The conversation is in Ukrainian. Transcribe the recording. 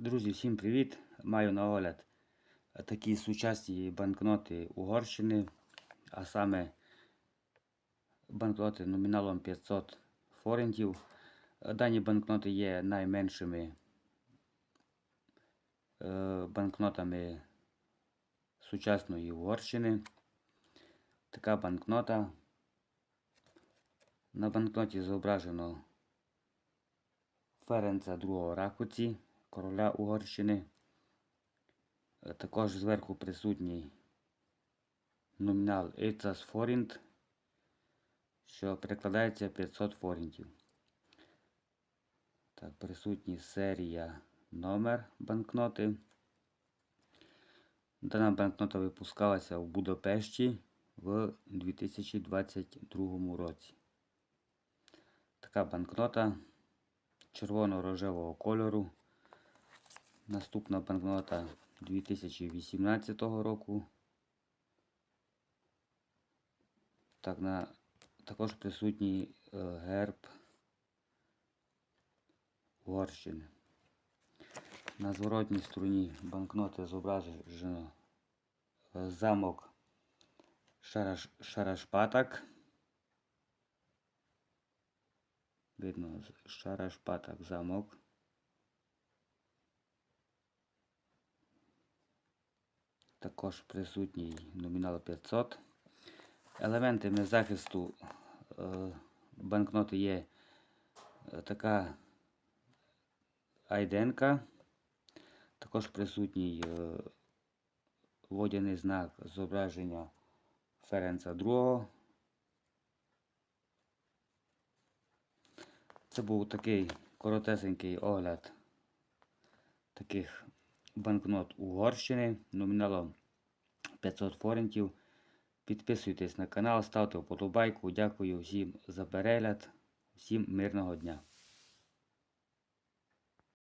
Друзі, всім привіт! Маю на огляд такі сучасні банкноти Угорщини, а саме банкноти номіналом 500 форентів. Дані банкноти є найменшими е, банкнотами сучасної Угорщини. Така банкнота. На банкноті зображено Ференца II Ракоці, короля Угорщини. Е, Також зверху присутній номінал Ецас Форінт, що перекладається 500 форінтів. Так, присутні серія номер банкноти. Дана банкнота випускалася в Будапешті в 2022 році. Така банкнота червоно-рожевого кольору. Наступна банкнота 2018 року. Так, на, також присутній е, герб Угорщини. На зворотній стороні банкноти зображено е, замок Шараш, Шарашпатак. Видно Шарашпатак замок. Також присутній номінал 500. Елементами захисту е, банкноти є е, така айденка. Також присутній е, водяний знак зображення Ференца II. Це був такий коротесенький огляд таких банкнот Угорщини номіналом 500 форентів. Підписуйтесь на канал, ставте вподобайку. Дякую всім за перегляд. Всім мирного дня.